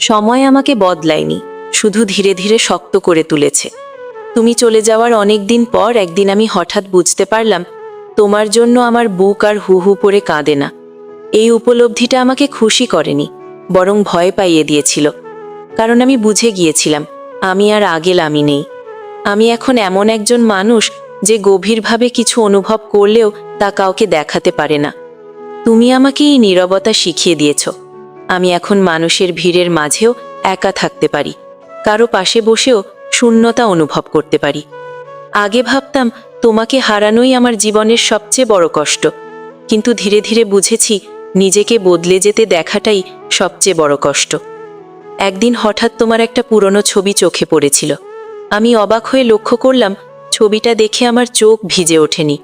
সময় আমাকে বদলায়নি, শুধু ধীরে ধীরে শক্ত করে তুলেছে। তুমি চলে যাওয়ার অনেক দিন পর একদিন আমি হঠাৎ বুঝতে পারলাম, তোমার জন্য আমার বুক আর হু হু করে কাঁদে না। এই উপলব্ধিটা আমাকে খুশি করেনি, বরং ভয় পাইয়ে দিয়েছিল। কারণ আমি বুঝে গিয়েছিলাম, আমি আর আগেল আমি নেই। আমি এখন এমন একজন মানুষ যে গভীরভাবে কিছু অনুভব করলেও তা কাউকে দেখাতে পারে না। তুমি আমাকে এই নীরবতা শিখিয়ে দিয়েছ। আমি এখন মানুষের ভিড়ের মাঝেও একা থাকতে পারি, কারও পাশে বসেও শূন্যতা অনুভব করতে পারি। আগে ভাবতাম, তোমাকে হারানোই আমার জীবনের সবচেয়ে বড় কষ্ট, কিন্তু ধীরে ধীরে বুঝেছি, নিজেকে বদলে যেতে দেখাটাই সবচেয়ে বড় কষ্ট। একদিন হঠাৎ তোমার একটা পুরনো ছবি চোখে পড়েছিল। আমি অবাক হয়ে লক্ষ্য করলাম, ছবিটা দেখে আমার চোখ ভিজে ওঠেনি।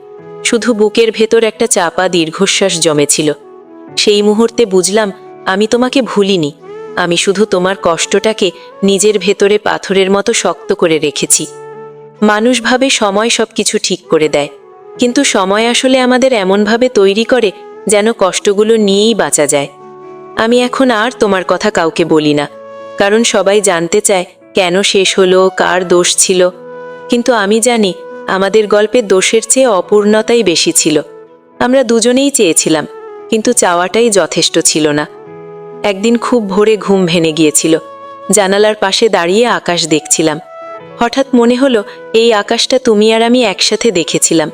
শুধু বুকের ভেতর একটা চাপা দীর্ঘশ্বাস জমেছিল। সেই মুহূর্তে বুঝলাম আমি তোমাকে ভুলিনি। আমি শুধু তোমার কষ্টটাকে নিজের ভেতরে পাথরের মতো শক্ত করে রেখেছি। মানুষ ভাবে সময় সবকিছু ঠিক করে দেয়। কিন্তু সময় আসলে আমাদের এমনভাবে তৈরি করে যেন কষ্টগুলো নিয়েই বাঁচা যায়। আমি এখন আর তোমার কথা কাউকে বলি না। কারণ সবাই জানতে চায়, কেন শেষ হলো, কার দোষ ছিল। কিন্তু আমি জানি, আমাদের গল্পে দোষের চেয়ে অপূর্ণতাই বেশি ছিল। আমরা দুজনেই চেয়েছিলাম, কিন্তু চাওয়াটাই যথেষ্ট ছিল না। একদিন খুব ভোরে ঘুম ভেঙে গিয়েছিল। জানালার পাশে দাঁড়িয়ে আকাশ দেখছিলাম। হঠাৎ মনে হলো, এই আকাশটা তুমি আর আমি একসাথে দেখেছিলাম।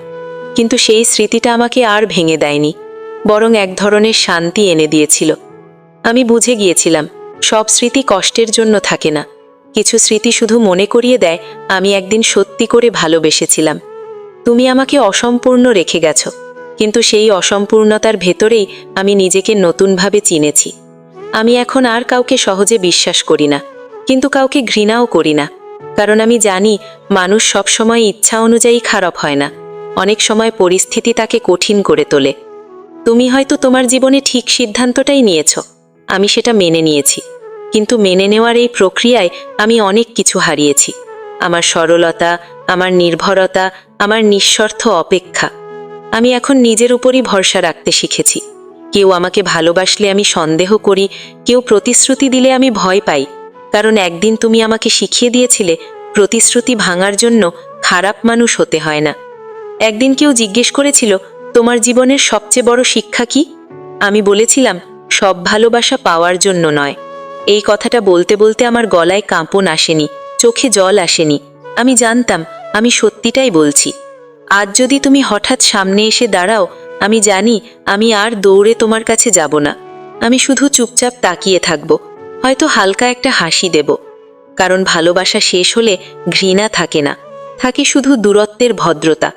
কিন্তু সেই স্মৃতিটা আমাকে আর ভেঙে দেয়নি, বরং এক ধরনের শান্তি এনে দিয়েছিল। আমি বুঝে গিয়েছিলাম, সব স্মৃতি কষ্টের জন্য থাকে না। কিছু স্মৃতি শুধু মনে করিয়ে দেয়, আমি একদিন সত্যি করে ভালোবেসেছিলাম। তুমি আমাকে অসম্পূর্ণ রেখে গেছো, কিন্তু সেই অসম্পূর্ণতার ভেতরেই আমি নিজেকে নতুনভাবে চিনেছি। আমি এখন আর কাউকে সহজে বিশ্বাস করি না, কিন্তু কাউকে ঘৃণাও করি না, কারণ আমি জানি মানুষ সবসময় ইচ্ছা অনুযায়ী খারাপ হয় না, অনেক সময় পরিস্থিতি তাকে কঠিন করে তোলে। তুমি হয়তো তোমার জীবনে ঠিক সিদ্ধান্তটাই নিয়েছ, আমি সেটা মেনে নিয়েছি, কিন্তু মেনে নেওয়ার এই প্রক্রিয়ায় আমি অনেক কিছু হারিয়েছি, আমার সরলতা, আমার নির্ভরতা, আমার নিঃস্বার্থ অপেক্ষা। আমি এখন নিজের উপরই ভরসা রাখতে শিখেছি। কেউ আমাকে ভালোবাসলে আমি সন্দেহ করি, কেউ প্রতিশ্রুতি দিলে আমি ভয় পাই। কারণ একদিন তুমি আমাকে শিখিয়ে দিয়েছিলে, প্রতিশ্রুতি ভাঙার জন্য খারাপ মানুষ হতে হয় না। একদিন কেউ জিজ্ঞেস করেছিল, তোমার জীবনের সবচেয়ে বড় শিক্ষা কি? আমি বলেছিলাম, সব ভালোবাসা পাওয়ার জন্য নয়। এই কথাটা বলতে বলতে আমার গলায় কাঁপন আসেনি, চোখে জল আসেনি। আমি জানতাম, আমি সত্যিটাই বলছি। আজ যদি তুমি হঠাৎ সামনে এসে দাঁড়াও আমি জানি আমি আর দৌড়ে তোমার কাছে যাব না। আমি শুধু চুপচাপ তাকিয়ে থাকব। হয়তো হালকা একটা হাসি দেব। কারণ ভালোবাসা শেষ হলে ঘৃণা থাকে না। থাকে শুধু দূরত্বের ভদ্রতা।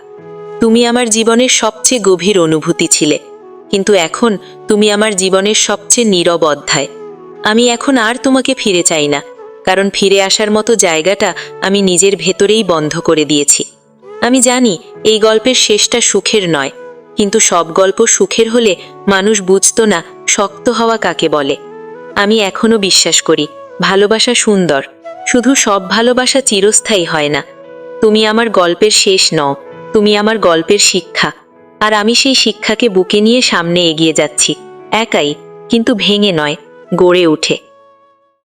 তুমি আমার জীবনের সবচেয়ে গভীর অনুভূতি ছিলে। কিন্তু এখন তুমি আমার জীবনের সবচেয়ে নীরব অধ্যায়। আমি এখন আর তোমাকে ফিরে চাই না। কারণ ফিরে আসার মতো জায়গাটা আমি নিজের ভেতরেই বন্ধ করে দিয়েছি। আমি জানি এই গল্পের শেষটা সুখের নয়। কিন্তু সব গল্প সুখের হলে মানুষ বুঝতো না শক্ত হওয়া কাকে বলে। আমি এখনও বিশ্বাস করি, ভালোবাসা সুন্দর, শুধু সব ভালোবাসা চিরস্থায়ী হয় না। তুমি আমার গল্পের শেষ নও, তুমি আমার গল্পের শিক্ষা। আর আমি সেই শিক্ষাকে বুকে নিয়ে সামনে এগিয়ে যাচ্ছি, একাই, কিন্তু ভেঙে নয়, গড়ে উঠে